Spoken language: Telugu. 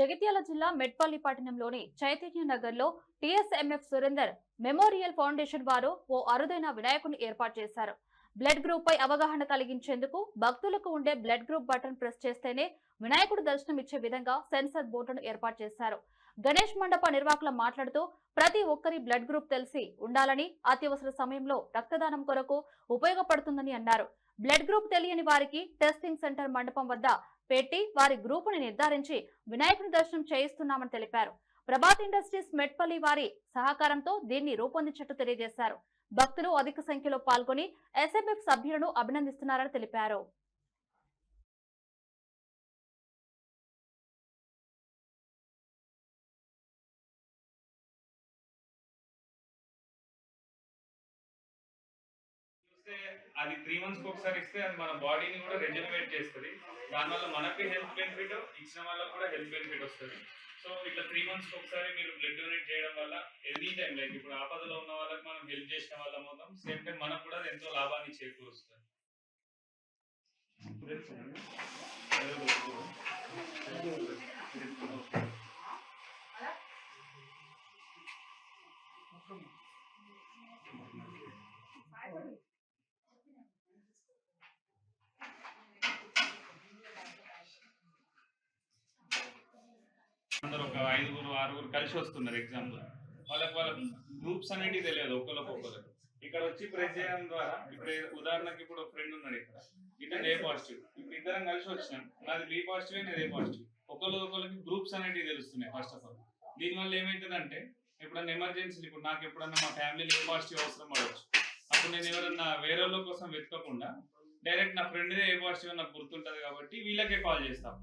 జగిత్యాల జిల్లా మెట్పల్లి పట్టణంలోని చైతన్య నగర్లో సురేందర్ మెమోరియల్ ఫౌండేషన్ వారు ఓ అరుదైన వినాయకుని ఏర్పాటు చేశారు. బ్లడ్ గ్రూప్ పై అవగాహన కలిగించేందుకు భక్తులకు ఉండే బ్లడ్ గ్రూప్ బటన్ ప్రెస్ చేస్తేనే వినాయకుడు దర్శనం ఇచ్చే విధంగా సెన్సర్ బోర్డును ఏర్పాటు చేశారు. గణేష్ మండప నిర్వాహకులు మాట్లాడుతూ ప్రతి ఒక్కరి బ్లడ్ గ్రూప్ తెలిసి ఉండాలని అత్యవసర సమయంలో రక్తదానం కొరకు ఉపయోగపడుతుందని అన్నారు. బ్లడ్ గ్రూప్ తెలియని వారికి టెస్టింగ్ సెంటర్ మండపం వద్ద పెట్టి వారి గ్రూపుని నిర్ధారించి వినాయకుని దర్శనం చేయిస్తున్నామని తెలిపారు. ప్రభాత్ ఇండస్ట్రీస్ మెట్పల్లి వారి సహకారంతో దీన్ని రూపొందించినట్టు తెలియజేశారు. భక్తులు అధిక సంఖ్యలో పాల్గొని ఎస్ఎంఎఫ్ సభ్యులను అభినందిస్తున్నారని తెలిపారు. ఇస్తే అది త్రీ మంత్స్కి ఒకసారి ఇస్తే అది మన బాడీని కూడా రెజనరేట్ చేస్తుంది. దానివల్ల మనకి హెల్త్ బెనిఫిట్ ఇచ్చిన వాళ్ళకి కూడా హెల్త్ బెనిఫిట్ వస్తుంది. సో ఇట్లా త్రీ మంత్స్కి ఒకసారి మీరు బ్లడ్ డొనేట్ చేయడం వల్ల ఎనీ టైం లైక్ ఇప్పుడు ఆపదలో ఉన్న వాళ్ళకి మనం హెల్ప్ చేసిన వాళ్ళం అవుతాం. సేమ్ టైం మనకు కూడా ఎంతో లాభాన్ని చేకూరుస్తుంది. Thank you. ఐదుగురు ఆరుగురు కలిసి వస్తున్నారు ఎగ్జామ్ వాళ్ళకి వాళ్ళ గ్రూప్స్ అనేటివి తెలియదు ఒకళ్ళకి ఒకరు ఇక్కడ వచ్చి ప్రెస్ చేయడం ద్వారా ఇప్పుడు ఉదాహరణకి ఇప్పుడు ఫ్రెండ్ ఉన్నాడు ఇక్కడ. ఇతను ఏ పాజిటివ్ ఇప్పుడు ఇద్దరం కలిసి వచ్చినాం. నాది బి పాజిటివ్ నేను ఏ పాజిటివ్ ఒకళ్ళు ఒకరికి గ్రూప్స్ అనేటివి తెలుస్తున్నాయి ఫస్ట్ ఆఫ్ ఆల్ దీనివల్ల ఏమవుతుందంటే ఎప్పుడన్నా ఎమర్జెన్సీ ఇప్పుడు నాకు ఎప్పుడన్నా మా ఫ్యామిలీలో ఏ పాజిటివ్ అవసరం పడవచ్చు అప్పుడు నేను ఎవరన్నా వేరే వాళ్ళ కోసం వెతకకుండా డైరెక్ట్ నా ఫ్రెండ్దే ఏ పాజిటివ్ నాకు గుర్తుంటుంది కాబట్టి వీళ్ళకే కాల్ చేస్తాం.